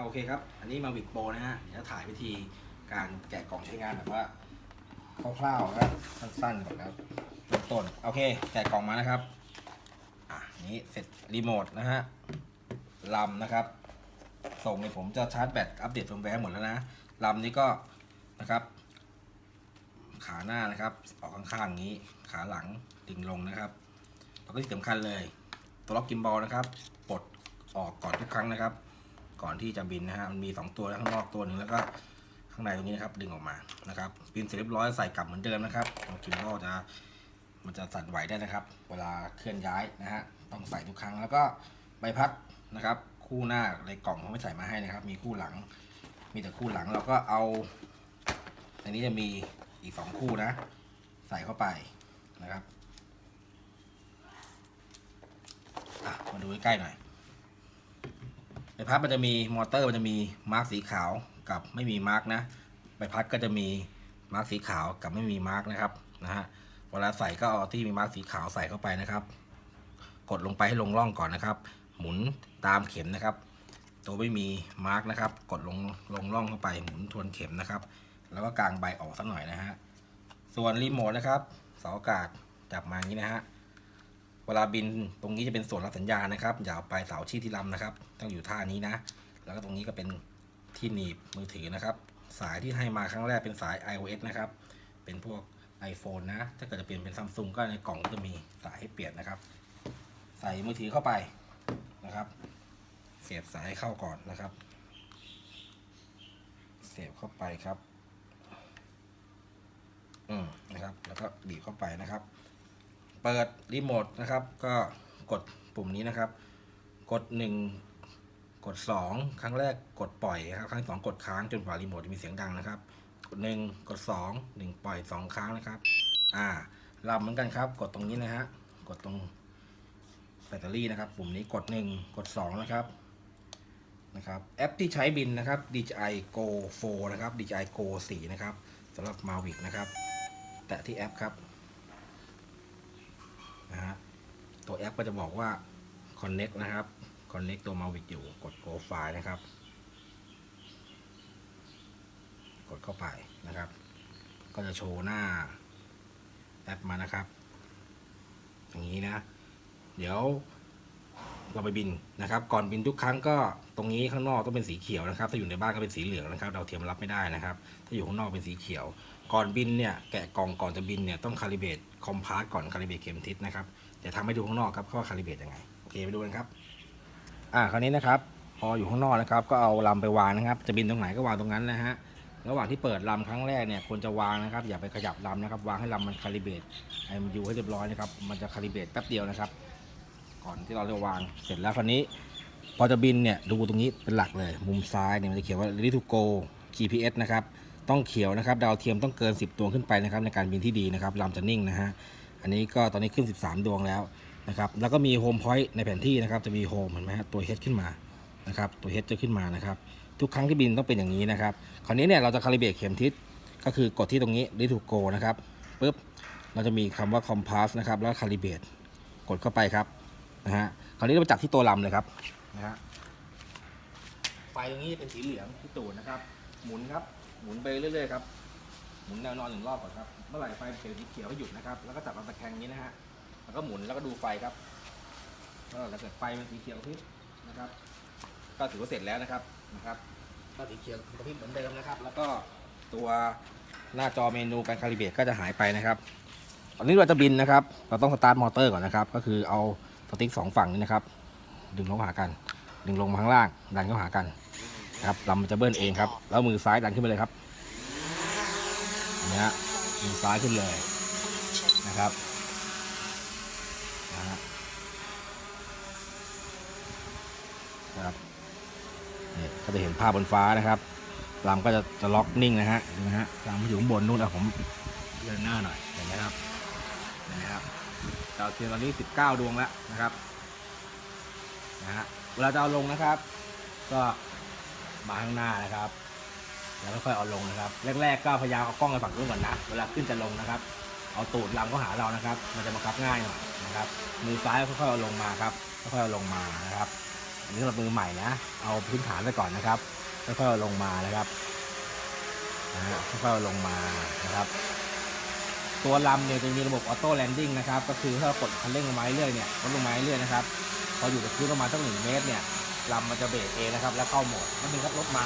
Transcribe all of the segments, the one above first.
โอเคครับ อันนี้มาวิกโปรนะฮะ เดี๋ยวถ่ายวิธีการแกะกล่องใช้งานแบบว่าคร่าวๆนะสั้นๆก่อนนะครับเริ่มต้นโอเค แกะกล่องมานะครับ อะนี้เสร็จรีโมทนะฮะลำนะครับ ส่งในผมจะชาร์จแบตอัปเดตเฟิร์มแวร์หมดแล้วนะลำนี้ก็นะครับ ขาหน้านะครับ ออกข้างๆนี้ ขาหลังดิ่งลงนะครับ แล้วก็ที่สำคัญเลย ตัวล็อกกิมบอลนะครับ ปลดออกก่อนทุกครั้งนะครับ ก่อนที่จะบินนะฮะมันมี 2 ตัวข้างนอกตัวหนึ่งแล้วก็ข้างในตรงนี้นะครับดึงออกมานะครับบินเสร็จเรียบร้อยใส่กลับเหมือนเดิมนะครับตัวกิมบอลจะมันจะสั่นไหวได้นะครับ เวลาเคลื่อนย้ายนะฮะต้องใส่ทุกครั้งแล้วก็ใบพัดนะครับ คู่หน้าในกล่องเขาไม่ใส่มาให้นะครับ มีคู่หลัง มีแต่คู่หลังเราก็เอาในนี้จะมีอีกสองคู่นะ ใส่เข้าไปนะครับมาดูใกล้ๆหน่อย พัดมันจะมีมอเตอร์มันจะมีมาร์กสีขาวกับไม่มีมาร์กนะใบพัดก็จะมีมาร์กสีขาวกับไม่มีมาร์กนะครับนะฮะเวลาใส่ก็เอาที่มีมาร์กสีขาวใส่เข้าไปนะครับ กดลงไปให้ลงร่องก่อนนะครับ หมุนตามเข็มนะครับ ตัวไม่มีมาร์กนะครับ กดลงลงร่องเข้าไปหมุนทวนเข็มนะครับ แล้วก็กางใบออกสักหน่อยนะฮะส่วนรีโมทนะครับเสาอากาศจับมาอย่างนี้นะฮะ เวลาบินตรงนี้จะเป็นส่วนรับสัญญาณนะครับอย่าเอาไปเสาชี้ที่ลำนะครับ ต้องอยู่ท่านี้นะ แล้วก็ตรงนี้ก็เป็นที่หนีบมือถือนะครับ สายที่ให้มาครั้งแรกเป็นสาย iOS นะครับ เป็นพวก iPhone นะ ถ้าเกิดจะเปลี่ยนเป็นซัมซุงก็ในกล่องก็จะมีสายให้เปลี่ยนนะครับ ใส่มือถือเข้าไปนะครับ เสียบสายเข้าก่อนนะครับ เสียบเข้าไปครับ อืมนะครับ แล้วก็บีบเข้าไปนะครับ เปิดรีโมทนะครับ ก็กดปุ่มนี้นะครับ กด 1 กด 2 ครั้งแรกกดปล่อยครับ ครั้งสองกดค้างจนกว่ารีโมทจะมีเสียงดังนะครับ กด 1 กด 2 1 ปล่อย 2 ครั้งนะครับ อ่าลำเหมือนกันครับ กดตรงนี้นะฮะ กดตรงแบตเตอรี่นะครับ ปุ่มนี้กด 1 กด 2 นะครับนะครับแอปที่ใช้บินนะครับ DJI Go 4 นะครับ DJI Go 4 นะครับสำหรับ Mavic นะครับ แตะที่แอปครับ นะฮะตัวแอปก็จะบอกว่า Connect นะครับ Connect ตัว Mavic อยู่กด Go File นะครับ กดเข้าไปนะครับ ก็จะโชว์หน้าแอปมานะครับ อย่างนี้นะ เดี๋ยว เราไปบินนะครับ ก่อนบินทุกครั้งก็ตรงนี้ข้างนอกต้องเป็นสีเขียวนะครับ ถ้าอยู่ในบ้านก็เป็นสีเหลืองนะครับ เราวเทียมรับไม่ได้นะครับ ถ้าอยู่ข้างนอกเป็นสีเขียว ก่อนบินเนี่ยแกะกล่องก่อนจะบินเนี่ยต้องคาลิเบตคอมพาสก่อนคาลิเบตเข็มทิศนะครับเดี๋ยวทำให้ดูข้างนอกครับว่าคาลิเบตยังไงโอเคไปดูกันครับอ่าคราวนี้นะครับ พออยู่ข้างนอกนะครับก็เอาลำไปวางนะครับ จะบินตรงไหนก็วางตรงนั้นนะฮะระหว่างที่เปิดลำครั้งแรกเนี่ยควรจะวางนะครับ อย่าไปขยับลำนะครับ วางให้ลำมันคาลิเบตไอ้มันอยู่ให้เรียบร้อยนะครับมันจะคาลิเบตแป๊บเดียวนะครับ ก่อนที่เราจะวางเสร็จแล้วคราวนี้ พอจะบินเนี่ยดูตรงนี้เป็นหลักเลย มุมซ้ายเนี่ยมันจะเขียนว่า ready to go GPS นะครับต้องเขียวนะครับดาวเทียมต้องเกิน 10ดวงขึ้นไปนะครับในการบินที่ดีนะครับลำจะนิ่งนะฮะอันนี้ก็ตอนนี้ขึ้น 13 ดวงแล้วนะครับแล้วก็มีโฮมพอยต์ในแผนที่นะครับจะมีโฮมเห็นไหมฮะตัว H ขึ้นมานะครับตัว H จะขึ้นมานะครับทุกครั้งที่บินต้องเป็นอย่างนี้นะครับคราวนี้เนี่ยเราจะคาลิเบตเข็มทิศก็คือกดที่ตรงนี้ ready to go นะครับปุ๊บเราจะมีคำว่า compass นะครับแล้วคาลิเบตกดเข้าไปครับ นะฮะคราวนี้เราจับที่ตัวลำเลยครับนะฮะไฟตรงนี้เป็นสีเหลืองที่ตูดนะครับ หมุนครับ หมุนไปเรื่อยๆครับหมุนแนวนอนหนึ่งรอบก่อนครับเมื่อไหร่ไฟเป็นสีเขียวให้หยุดนะครับ แล้วก็จับลำตะแคงนี้นะฮะแล้วก็หมุนแล้วก็ดูไฟครับก็ถ้าเกิดไฟเป็นสีเขียวกระพริบนะครับ ก็ถือว่าเสร็จแล้วนะครับนะครับก็สีเขียวกระพริบเหมือนเดิมนะครับ แล้วก็ตัวหน้าจอเมนูการคาลิเบรตก็จะหายไปนะครับ ตอนนี้เราจะบินนะครับ เราต้องสตาร์ทมอเตอร์ก่อนนะครับ ก็คือเอา ติ๊กสองฝั่งนี้นะครับ ดึงลงหากัน ดึงลงมาข้างล่าง ดันเข้าหากันนะครับลำมันจะเบิ้ลเองครับ แล้วมือซ้ายดันขึ้นไปเลยครับนี่ฮะมือซ้ายขึ้นเลยนะครับนะครับนี่ก็จะเห็นภาพบนฟ้านะครับลำก็จะจะล็อกนิ่งนะฮะนะฮะลำอยู่ข้างบนนู่นอะผมเดินหน้าหน่อยเห็นไหมครับเห็นไหมครับาวเทียมตอนนี้ 19 ดวงแล้วนะครับนะฮะเวลาจะเอาลงนะครับ ก็มาข้างหน้านะครับ แล้วค่อยๆเอาลงนะครับ แรกๆก็พยายามเอากล้องไปฝั่งนู้นก่อนนะเวลาขึ้นจะลงนะครับ เอาตูดลำเข้าหาเรานะครับ มันจะบังคับง่ายหน่อยนะครับ มือซ้ายค่อยๆเอาลงมาครับค่อยๆเอาลงมานะครับ อันี่สำหรับมือใหม่นะ เอาพื้นฐานไปก่อนนะครับค่อยๆเอาลงมานะครับนะฮะค่อยๆเอาลงมานะครับ ตัวลำเนี่ยจะมีระบบออโต้แลนดิ้งนะครับ ก็คือถ้าเรากดคันเร่งลงมาเรื่อยเนี่ยลดลงมาเรื่อยนะครับ พออยู่กับพื้นประมาณสักหนึ่งเมตรเนี่ยลำมันจะเบรกเองนะครับ แล้วเข้าโหมดนั่นเองครับรถมา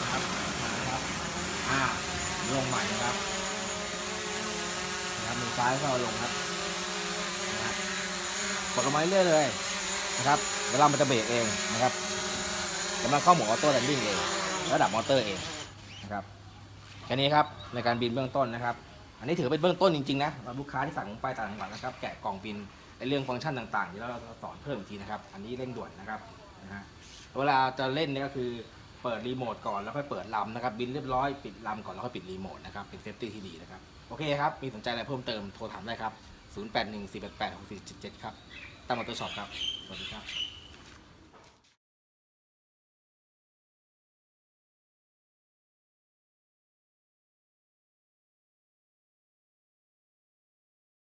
นะครับมาครับอ่าลงใหม่นะครับนะครับมือซ้ายก็เอาลงครับกดลงมาเรื่อยเลยนะครับแล้วลำมันจะเบรกเองนะครับแล้วมันเข้าโหมดออโต้แลนดิ้งเองแล้วดับมอเตอร์เอง นะครับแค่นี้ครับในการบินเบื้องต้นนะครับ อันนี้ถือเป็นเบื้องต้นจริงๆนะลูกค้าที่สั่งไปต่างจังหวัดนะครับ แกะกล่องบินในเรื่องฟังก์ชันต่างๆเดี๋ยวเราจะสอนเพิ่มอีกทีนะครับ อันนี้เร่งด่วนนะครับนะฮะเวลาจะเล่นเนี่ยก็คือเปิดรีโมทก่อนแล้วค่อยเปิดลำนะครับ บินเรียบร้อยปิดลำก่อนแล้วค่อยปิดรีโมทนะครับเป็นเซฟตี้ที่ดีนะครับโอเคครับมีสนใจอะไรเพิ่มเติมโทรถามได้ครับ 0814886477 ครับตั้งมอเตอร์ช็อปครับสวัสดีครับ